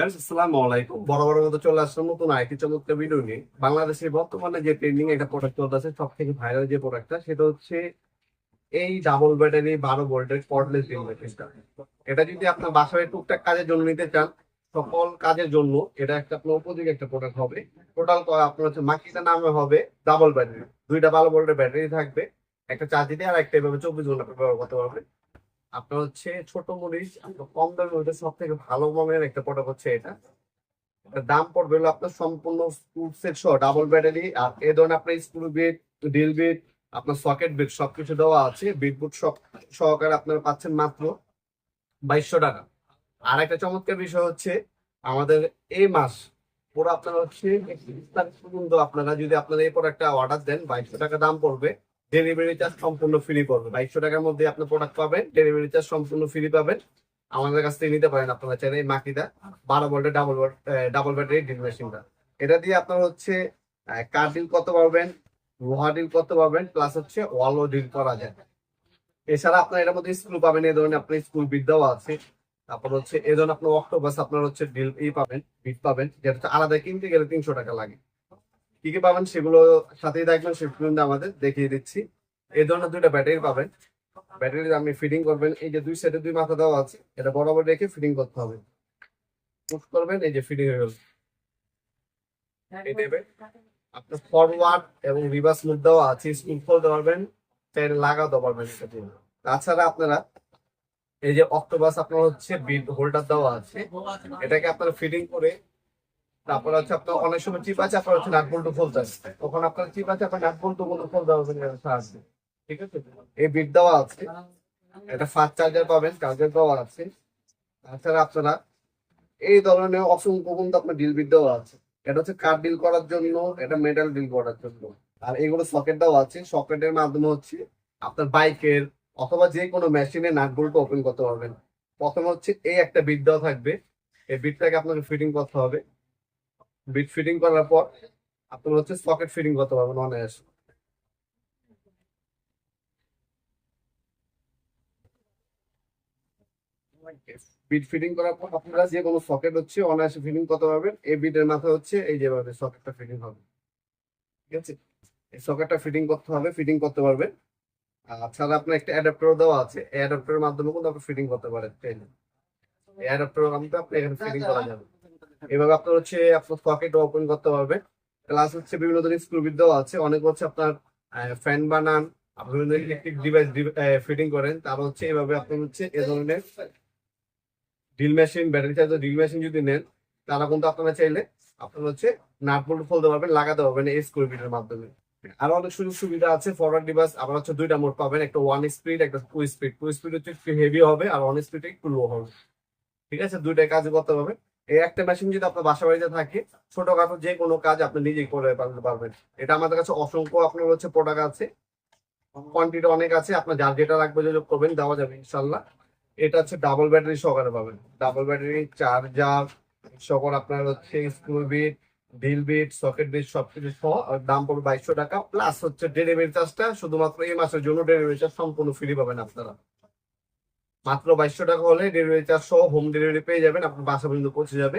আসসালামু আলাইকুম। বড় বড় চলে আইটি বাংলাদেশে বর্তমানে যে প্রোডাক্ট সব থেকে ভাইরাল যে প্রোডাক্টটা সেটা হচ্ছে এই ডাবল ব্যাটারি বারো এটা যদি আপনার বাসায় টুকটাক কাজের জন্য নিতে চান, সকল কাজের জন্য এটা একটা আপনার উপযোগী একটা প্রোডাক্ট হবে। টোটাল আপনার হচ্ছে মাকিটা নামে হবে ডাবল ব্যাটারি দুইটা বারো ব্যাটারি থাকবে। একটা চার্জ দিতে আর একটা এভাবে চব্বিশ ঘণ্টা ব্যবহার করতে পারবেন। আপনার হচ্ছে ছোট মরিচ, আপনার কম দামে মধ্যে সব থেকে ভালো মানের একটা প্রোডাক্ট হচ্ছে এটা। দাম পড়বে হলো আপনার সম্পূর্ণ সেট ডাবল ব্যাটারি আর এ ধরনের আপনার স্ক্রু বিট ডিল বিট আপনার সকেট বিট সবকিছু দেওয়া আছে। বিট বুট সব সহকারে আপনারা পাচ্ছেন মাত্র বাইশশো টাকা। আর একটা চমৎকার বিষয় হচ্ছে, আমাদের এই মাস পুরো আপনার হচ্ছে পর্যন্ত আপনারা যদি আপনারা এই প্রোডাক্টটা অর্ডার দেন, বাইশশো টাকা দাম পড়বে। ডেলিভারি চার্জ সম্পূর্ণ ফ্রি পড়বে বাইশশো টাকার মধ্যে আপনি প্রোডাক্ট পাবেন ডেলিভারি চার্জ সম্পূর্ণ ফ্রি পাবেন। আমাদের কাছ থেকে নিতে পারেন আপনারা চাইলে এই মাকিটা বারো ভোল্টের ডাবল ডাবল ব্যাটারি ড্রিল মেশিনটা এটা দিয়ে আপনার হচ্ছে কার ডিল করতে পাবেন লোহা ডিল করতে পাবেন প্লাস হচ্ছে ওয়ালও ডিল করা যায়। এছাড়া আপনার এটার মধ্যে স্ক্রু পাবেন, এই ধরনের আপনার স্ক্রু বিদ্যাও আছে। তারপর হচ্ছে, এই ধরনের আপনার অক্টোবাস আপনার হচ্ছে ডিল ই পাবেন বিট পাবেন, যেটা হচ্ছে আলাদা কিনতে গেলে তিনশো টাকা লাগে। কি কি পাবেন সেগুলো সাথেই দেখবেন সেগুলো আমাদের দেখিয়ে দিচ্ছি। এই ধরনের দুইটা ব্যাটারি পাবেন। ব্যাটারি আপনি ফিটিং করবেন এই যে দুই সাইডে দুই মাথা দেওয়া আছে এটা বরাবর রেখে ফিটিং করতে হবে। পুশ করবেন এই যে ফিটিং হয়ে গেল। এই দেবে। আপনার ফরওয়ার্ড এবং রিভার্স মুভ দেওয়া আছে স্কুল করতে পারবেন চাইলে লাগাতে পারবেন তাছাড়া আপনারা এই যে অক্টোবাস আপনার হচ্ছে বিট হোল্ডার দেওয়া আছে এটাকে আপনারা ফিটিং করে তারপর হচ্ছে আপনার অনেক সময় চিপ আছে, আপনার হচ্ছে আপনার চিপ আছে, আপনার এই আছে। ফাস্ট চার্জার পাবেন চার্জার আছে। তাছাড়া আপনারা এই ধরনের অসংখ্য কিন্তু আপনার ডিল দেওয়া আছে। এটা হচ্ছে কাঠ ডিল করার জন্য, এটা মেটাল ডিল করার জন্য। আর এগুলো সকেট দেওয়া আছে। সকেটের মাধ্যমে হচ্ছে আপনার বাইকের অথবা যে কোনো মেশিনে নাট ওপেন করতে পারবেন। প্রথমে হচ্ছে এই একটা বিট থাকবে। এই বিটটাকে আপনাকে ফিটিং করতে হবে। বিট ফিটিং করার পর আপনার হচ্ছে সকেট ফিটিং করতে পারবেন অনায়াসে। বিট ফিটিং করার পর আপনারা যে কোনো সকেট হচ্ছে অনায়াসে ফিটিং করতে পারবেন। এই বিটের মাথায় হচ্ছে এই যেভাবে সকেটটা ফিটিং হবে। ঠিক আছে? এই সকেটটা ফিটিং করতে হবে ফিটিং করতে পারবেন। আর ছাড়া আপনার একটা অ্যাডাপ্টার দেওয়া আছে। এই অ্যাডাপ্টারের মাধ্যমে কিন্তু আপনি ফিটিং করতে পারেন। চাইলে এই অ্যাডাপ্টারের মাধ্যমে আপনি এখানে ফিটিং করা যাবে। এভাবে আপনার হচ্ছে আপনার সকেট ওপেন করতে পারবে। প্লাস হচ্ছে বিভিন্ন ধরনের স্ক্রু দেওয়া আছে। অনেক হচ্ছে আপনার ফ্যান বানান আপনি ইলেকট্রিক ডিভাইস ফিটিং করেন। তারপর হচ্ছে এভাবে আপনি হচ্ছে এ ধরনের drill machine battery charger drill machine যদি নেন, তারা কিন্তু আপনারা চাইলে আপনারা হচ্ছে নাট বল্টু খুলতে পারবেন, লাগাতে পারবেন এই স্ক্রু বিটের মাধ্যমে। আরও অনেক সুযোগ সুবিধা আছে ফরওয়ার্ড ডিভাইস আবার হচ্ছে দুইটা মোড পাবেন। একটা ওয়ান স্পিড একটা টু স্পিড টু স্পিড হচ্ছে একটু হেভি হবে, আর ওয়ান স্পিড একটু লো হবে। ঠিক আছে? দুইটাই কাজ করতে পারবেন। এই একটা মেশিন যদি আপনার বাসা বাড়িতে থাকে, ছোটখাটো যে কোনো কাজ আপনি নিজেই করে পারবেন। এটা আমাদের কাছে অসংখ্য আপনার হচ্ছে প্রোডাক্ট আছে। কোয়ান্টিটি অনেক আছে। আপনার যার যেটা লাগবে যোগাযোগ করবেন, দেওয়া যাবে ইনশাল্লাহ এটা হচ্ছে ডাবল ব্যাটারি সহকারে পাবেন। ডাবল ব্যাটারি চার্জার সকল আপনার হচ্ছে screw bit drill bit socket bit সবকিছু সহ দাম পড়বে বাইশশো টাকা। প্লাস হচ্ছে ডেলিভারি চার্জটা শুধুমাত্র এই মাসের জন্য ডেলিভারি চার্জ সম্পূর্ণ ফ্রি পাবেন আপনারা। মাত্র বাইশশো টাকা হলে ডেলিভারি চার্জ সহ হোম ডেলিভারি পেয়ে যাবেন, আপনার বাসা পর্যন্ত পৌঁছে যাবে।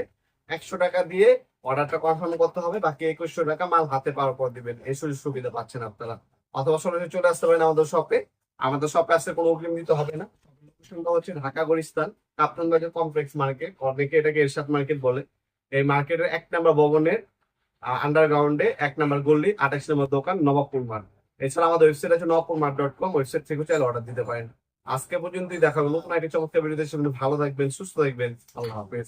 একশো টাকা দিয়ে অর্ডারটা কনফার্ম করতে হবে, বাকি একুশশো টাকা মাল হাতে পাওয়ার পর দিবেন। এই সুযোগ সুবিধা পাচ্ছেন আপনারা। অথবা সরাসরি চলে আসতে পারেন আমাদের শপে আমাদের শপে আসতে কোনো অগ্রিম দিতে হবে না। লোকেশনটা হচ্ছে ঢাকা গরিস্তান, কাপ্তান বাজার কমপ্লেক্স মার্কেট অনেকে এটাকে এরশাদ মার্কেট বলে। এই মার্কেটের এক নাম্বার ভবনের আন্ডারগ্রাউন্ডে এক নাম্বার গল্লি আঠাশ নম্বর দোকান, নবাবপুর মার্ট এছাড়া আমাদের ওয়েবসাইট আছে Nawabpur mart dot com website থেকে চাইলে অর্ডার দিতে পারেন। আজকে পর্যন্তই দেখা হলো নতুন একটি চমৎকার ভিডিওতে ভালো থাকবেন সুস্থ থাকবেন। আল্লাহ হাফেজ।